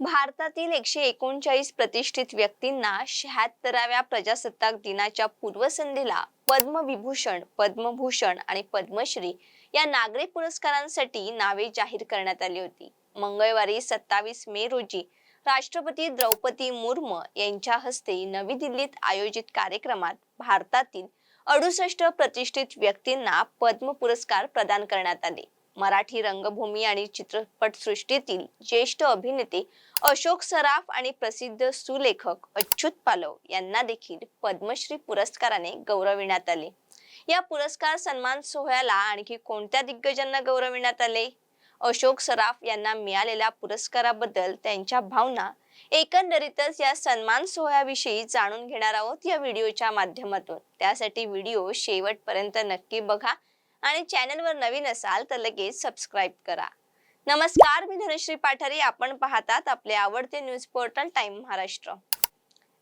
भारतातील एकशे एकोणचाळीस प्रतिष्ठित व्यक्तींना शहात्तराव्या प्रजासत्ताक दिनाच्या पूर्वसंध्येला पद्मविभूषण पद्मभूषण आणि पद्मश्री या नागरी पुरस्कारांसाठी नावे जाहीर करण्यात आली होती. मंगळवारी सत्तावीस मे रोजी राष्ट्रपती द्रौपदी मुर्मू यांच्या हस्ते नवी दिल्लीत आयोजित कार्यक्रमात भारतातील अडुसष्ट प्रतिष्ठित व्यक्तींना पद्म पुरस्कार प्रदान करण्यात आले. मराठी रंगभूमी आणि चित्रपटसृष्टीतील ज्येष्ठ अभिनेते अशोक सराफ आणि प्रसिद्ध सुलेखक अच्युत पालव यांना देखील पद्मश्री पुरस्काराने गौरविण्यात आले. या पुरस्कार सन्मान सोहळ्याला आणखी कोणत्या दिग्गजांना गौरविण्यात आले? अशोक सराफ यांना मिळालेल्या पुरस्काराबद्दल त्यांच्या भावना एकंदरीतच या सन्मान सोहळ्याविषयी जाणून घेणार आहोत या व्हिडिओच्या माध्यमातून. त्यासाठी व्हिडिओ शेवटपर्यंत नक्की बघा. आणि चॅनलवर नवीन असाल तर लगेच सबस्क्राईब करा. नमस्कार मी धनश्री पाठारी. आपण पाहतात आपले आवडते न्यूज पोर्टल टाइम महाराष्ट्र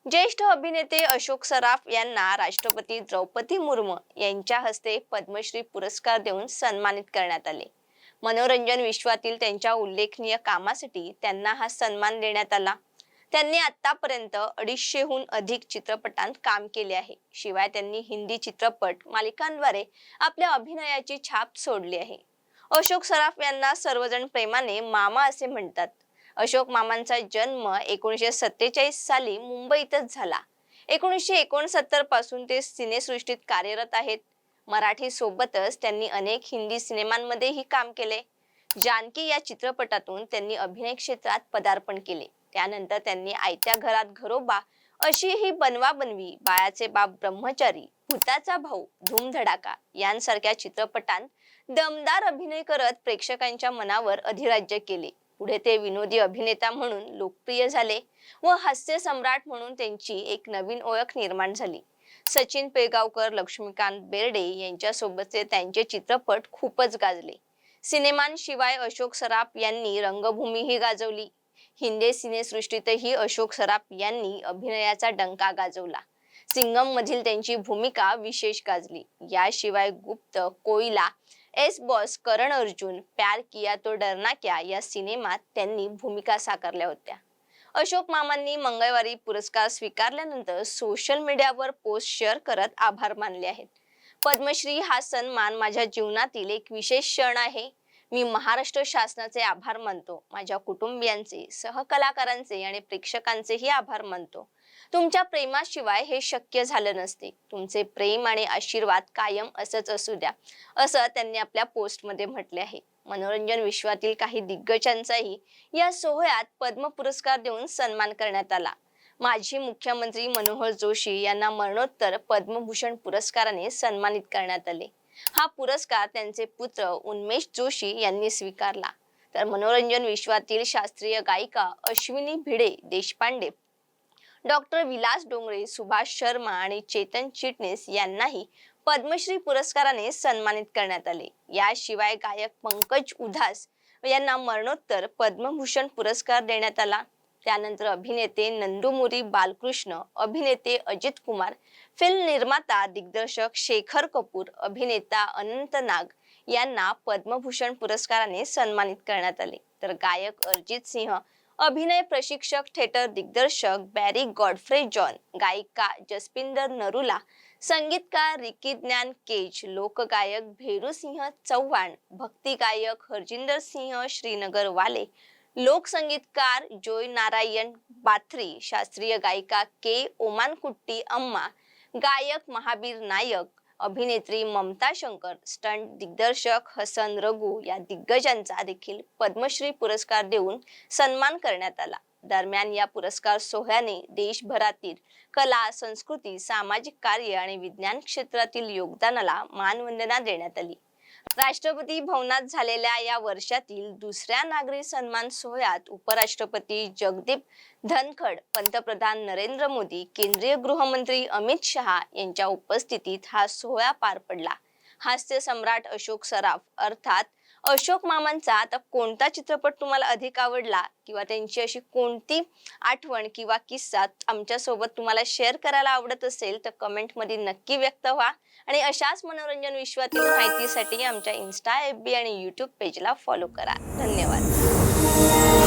ज्येष्ठ अभिनेते अशोक सराफ यांना राष्ट्रपती द्रौपदी मुर्मू यांच्या हस्ते पद्मश्री पुरस्कार देऊन सन्मानित करण्यात आले. मनोरंजन विश्वातील त्यांच्या उल्लेखनीय कामासाठी त्यांना हा सन्मान देण्यात आला. त्यांनी आतापर्यंत अडीचशेहून अधिक चित्रपटांत काम केले आहे. शिवाय त्यांनी हिंदी चित्रपट मालिकांद्वारे आपल्या अभिनयाची छाप सोडली आहे. अशोक सराफ यांना सर्वजण प्रेमाने मामा असे म्हणतात. अशोक मामांचा जन्म एकोणीसशे सत्तेचाळीस साली मुंबईतच झाला. एकोणीसशे एकोणसत्तरपासून ते सिनेसृष्टीत कार्यरत आहेत. मराठी सोबतच त्यांनी अनेक हिंदी सिनेमांमध्येही काम केले. जानकी या चित्रपटातून त्यांनी अभिनय क्षेत्रात पदार्पण केले. त्यानंतर त्यांनी आयत्या घरात घरोबा अशी ही बनवा बनवी बाळाचे बाप ब्रह्मचारी भूताचा भाऊ धूमधडाका यांसारख्या चित्रपटांत दमदार अभिनय करत प्रेक्षकांच्या मनावर अधिराज्य केले. पुढे ते विनोदी अभिनेता म्हणून लोकप्रिय झाले व हास्य सम्राट म्हणून त्यांची एक नवीन ओळख निर्माण झाली. सचिन पेगावकर लक्ष्मीकांत बेर्डे यांच्यासोबतचे त्यांचे चित्रपट खूपच गाजले. सिनेमांशिवाय अशोक सराफ यांनी रंगभूमीही गाजवली. हिंदी सिनेसृष्टीतही अशोक सराफ यांनी अभिनयाचा डंका गाजवला. सिंगम मधील त्यांची भूमिका विशेष गाजली. याशिवाय गुप्त कोयला एस बॉस करण अर्जुन प्यार किया तो डरना क्या या सिनेमात त्यांनी भूमिका साकारल्या होत्या. अशोक मामांनी मंगळवारी पुरस्कार स्वीकारल्यानंतर सोशल मीडियावर पोस्ट शेअर करत आभार मानले आहेत. पद्मश्री हा सन्मान माझ्या जीवनातील एक विशेष क्षण आहे. मी महाराष्ट्र शासनाचे आभार मानतो. माझ्या कुटुंबियांचे सहकलाकारांचे आणि प्रेक्षकांचेही आभार मानतो. तुमच्या प्रेमाशिवाय हे शक्य झालं नसते. तुमचे प्रेम आणि आशीर्वाद कायम असंच असू द्या असं त्यांनी आपल्या पोस्टमध्ये म्हटले आहे. मनोरंजन विश्वातील काही दिग्गजांचाही या सोहळ्यात पद्म पुरस्कार देऊन सन्मान करण्यात आला. माजी मुख्यमंत्री मनोहर जोशी यांना मरणोत्तर पद्मभूषण पुरस्काराने सन्मानित करण्यात आले. हा पुरस्कार त्यांचे पुत्र उन्मेष जोशी यांनी स्वीकारला. तर मनोरंजन विश्वातील शास्त्रीय गायिका अश्विनी भिडे देशपांडे डॉक्टर विलास डोंगरे सुभाष शर्मा आणि चेतन चिटणीस यांनाही पद्मश्री पुरस्काराने सन्मानित करण्यात आले. याशिवाय गायक पंकज उधास यांना मरणोत्तर पद्मभूषण पुरस्कार देण्यात आला. त्यानंतर अभिनेते नंदुमुरी बालकृष्ण अभिनेते अजित कुमार फिल्म निर्माता दिग्दर्शक शेखर कपूर अभिनेता अनंत नाग यांना पद्मभूषण पुरस्काराने सन्मानित करण्यात आले. तर गायक अरिजित सिंह अभिनय प्रशिक्षक थिएटर दिग्दर्शक बॅरी गॉडफ्रे जॉन गायिका जसपिंदर नरुला संगीतकार रिकी ज्ञान केज लोकगायक भेरू सिंह चव्हाण भक्ती गायक हरजिंदर सिंह श्रीनगर वाले लोकसंगीतकार जोय नारायण बाथरी शास्त्रीय गायिका के ओमानकुट्टी अम्मा गायक महाबीर नायक अभिनेत्री ममता शंकर स्टंट दिग्दर्शक हसन रघु या दिग्गजांचा देखील पद्मश्री पुरस्कार देऊन सन्मान करण्यात आला. दरम्यान या पुरस्कार सोहळ्याने देशभरातील कला संस्कृती सामाजिक कार्य आणि विज्ञान क्षेत्रातील योगदानाला मानवंदना देण्यात आली. राष्ट्रपती भवनात झालेल्या या वर्षातील दुसऱ्या नागरी सन्मान सोहळ्यात उपराष्ट्रपती जगदीप धनखड पंतप्रधान नरेंद्र मोदी केंद्रीय गृहमंत्री अमित शहा यांच्या उपस्थितीत हा सोहळा पार पडला. हास्य सम्राट अशोक सराफ अर्थात अशोक मामांचा आता कोणता चित्रपट तुम्हाला अधिक आवडला? किंवा त्यांची अशी कोणती आठवण किंवा किस्सा आमच्यासोबत तुम्हाला शेअर करायला आवडत असेल तर कमेंटमध्ये नक्की व्यक्त व्हा. आणि अशाच मनोरंजन विश्वातील माहितीसाठी आमच्या इन्स्टा एफ बी आणि युट्यूब पेजला फॉलो करा. धन्यवाद.